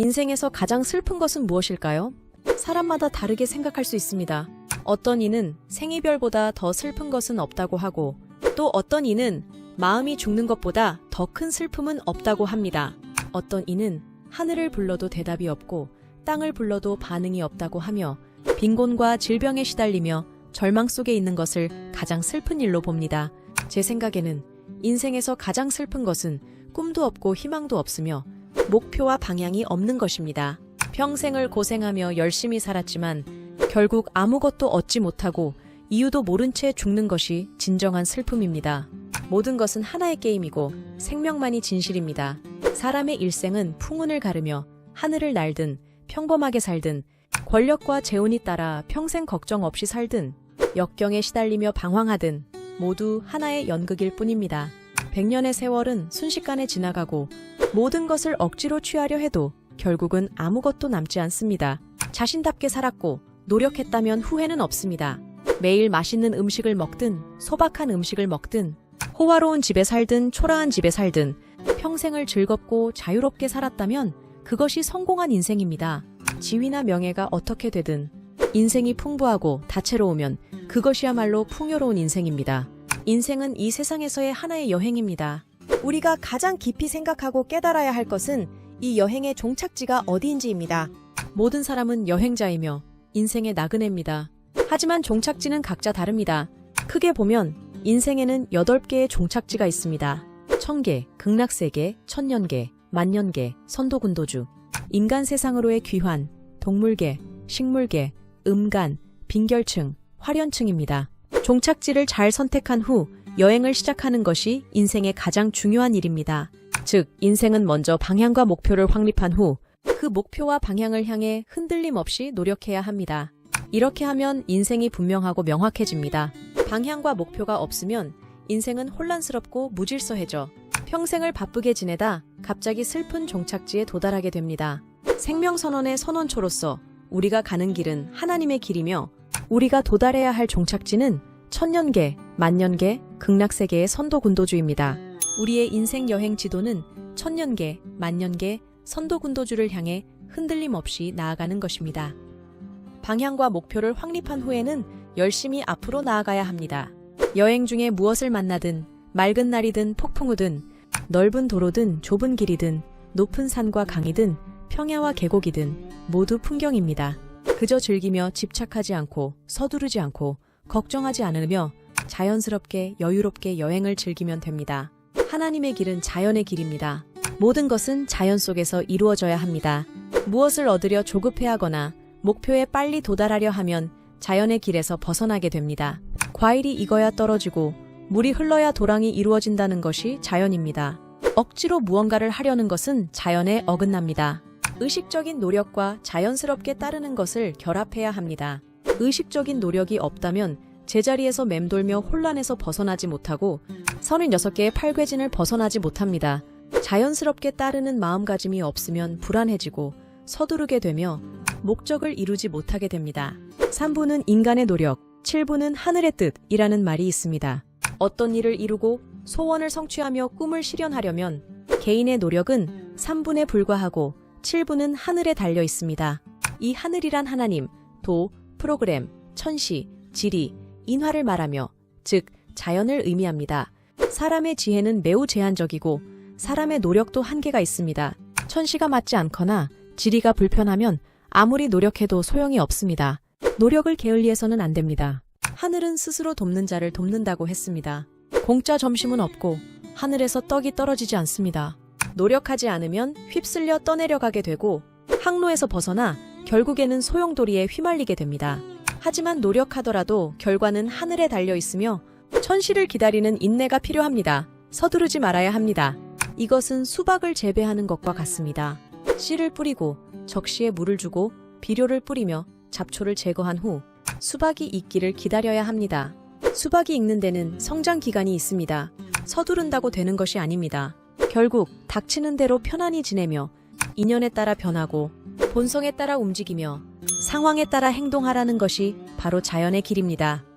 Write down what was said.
인생에서 가장 슬픈 것은 무엇일까요? 사람마다 다르게 생각할 수 있습니다. 어떤 이는 생이별보다 더 슬픈 것은 없다고 하고 또 어떤 이는 마음이 죽는 것보다 더 큰 슬픔은 없다고 합니다. 어떤 이는 하늘을 불러도 대답이 없고 땅을 불러도 반응이 없다고 하며 빈곤과 질병에 시달리며 절망 속에 있는 것을 가장 슬픈 일로 봅니다. 제 생각에는 인생에서 가장 슬픈 것은 꿈도 없고 희망도 없으며 목표와 방향이 없는 것입니다. 평생을 고생하며 열심히 살았지만 결국 아무것도 얻지 못하고 이유도 모른 채 죽는 것이 진정한 슬픔입니다. 모든 것은 하나의 게임이고 생명만이 진실입니다. 사람의 일생은 풍운을 가르며 하늘을 날든 평범하게 살든 권력과 재운이 따라 평생 걱정 없이 살든 역경에 시달리며 방황하든 모두 하나의 연극일 뿐입니다. 백년의 세월은 순식간에 지나가고 모든 것을 억지로 취하려 해도 결국은 아무것도 남지 않습니다. 자신답게 살았고 노력했다면 후회는 없습니다. 매일 맛있는 음식을 먹든 소박한 음식을 먹든 호화로운 집에 살든 초라한 집에 살든 평생을 즐겁고 자유롭게 살았다면 그것이 성공한 인생입니다. 지위나 명예가 어떻게 되든 인생이 풍부하고 다채로우면 그것이야말로 풍요로운 인생입니다. 인생은 이 세상에서의 하나의 여행입니다. 우리가 가장 깊이 생각하고 깨달아야 할 것은 이 여행의 종착지가 어디인지입니다. 모든 사람은 여행자이며 인생의 나그네입니다. 하지만 종착지는 각자 다릅니다. 크게 보면 인생에는 8개의 종착지가 있습니다. 천개, 극락세계, 천년계, 만년계, 선도군도주. 인간 세상으로의 귀환, 동물계, 식물계, 음간, 빈결층, 화련층입니다. 종착지를 잘 선택한 후 여행을 시작하는 것이 인생의 가장 중요한 일입니다. 즉, 인생은 먼저 방향과 목표를 확립한 후 그 목표와 방향을 향해 흔들림 없이 노력해야 합니다. 이렇게 하면 인생이 분명하고 명확해집니다. 방향과 목표가 없으면 인생은 혼란스럽고 무질서해져 평생을 바쁘게 지내다 갑자기 슬픈 종착지에 도달하게 됩니다. 생명선언의 선언초로서 우리가 가는 길은 하나님의 길이며 우리가 도달해야 할 종착지는 천년계, 만년계, 극락세계의 선도군도주입니다. 우리의 인생 여행 지도는 천년계, 만년계, 선도군도주를 향해 흔들림 없이 나아가는 것입니다. 방향과 목표를 확립한 후에는 열심히 앞으로 나아가야 합니다. 여행 중에 무엇을 만나든 맑은 날이든 폭풍우든 넓은 도로든 좁은 길이든 높은 산과 강이든 평야와 계곡이든 모두 풍경입니다. 그저 즐기며 집착하지 않고 서두르지 않고 걱정하지 않으며 자연스럽게 여유롭게 여행을 즐기면 됩니다. 하나님의 길은 자연의 길입니다. 모든 것은 자연 속에서 이루어져야 합니다. 무엇을 얻으려 조급해하거나 목표에 빨리 도달하려 하면 자연의 길에서 벗어나게 됩니다. 과일이 익어야 떨어지고 물이 흘러야 도랑이 이루어진다는 것이 자연입니다. 억지로 무언가를 하려는 것은 자연에 어긋납니다. 의식적인 노력과 자연스럽게 따르는 것을 결합해야 합니다. 의식적인 노력이 없다면 제자리에서 맴돌며 혼란에서 벗어나지 못하고 36개의 팔괘진을 벗어나지 못합니다. 자연스럽게 따르는 마음가짐이 없으면 불안해지고 서두르게 되며 목적을 이루지 못하게 됩니다. 3부는 인간의 노력, 7부는 하늘의 뜻이라는 말이 있습니다. 어떤 일을 이루고 소원을 성취하며 꿈을 실현하려면 개인의 노력은 3분에 불과하고 7분은 하늘에 달려 있습니다. 이 하늘이란 하나님, 도, 프로그램, 천시, 지리, 인화를 말하며 즉 자연을 의미합니다. 사람의 지혜는 매우 제한적이고 사람의 노력도 한계가 있습니다. 천시가 맞지 않거나 지리가 불편하면 아무리 노력해도 소용이 없습니다. 노력을 게을리해서는 안 됩니다. 하늘은 스스로 돕는 자를 돕는다고 했습니다. 공짜 점심은 없고 하늘에서 떡이 떨어지지 않습니다. 노력하지 않으면 휩쓸려 떠내려가게 되고 항로에서 벗어나 결국에는 소용돌이에 휘말리게 됩니다. 하지만 노력하더라도 결과는 하늘에 달려 있으며 천시를 기다리는 인내가 필요합니다. 서두르지 말아야 합니다. 이것은 수박을 재배하는 것과 같습니다. 씨를 뿌리고 적시에 물을 주고 비료를 뿌리며 잡초를 제거한 후 수박이 익기를 기다려야 합니다. 수박이 익는 데는 성장 기간이 있습니다. 서두른다고 되는 것이 아닙니다. 결국 닥치는 대로 편안히 지내며 인연에 따라 변하고 본성에 따라 움직이며 상황에 따라 행동하라는 것이 바로 자연의 길입니다.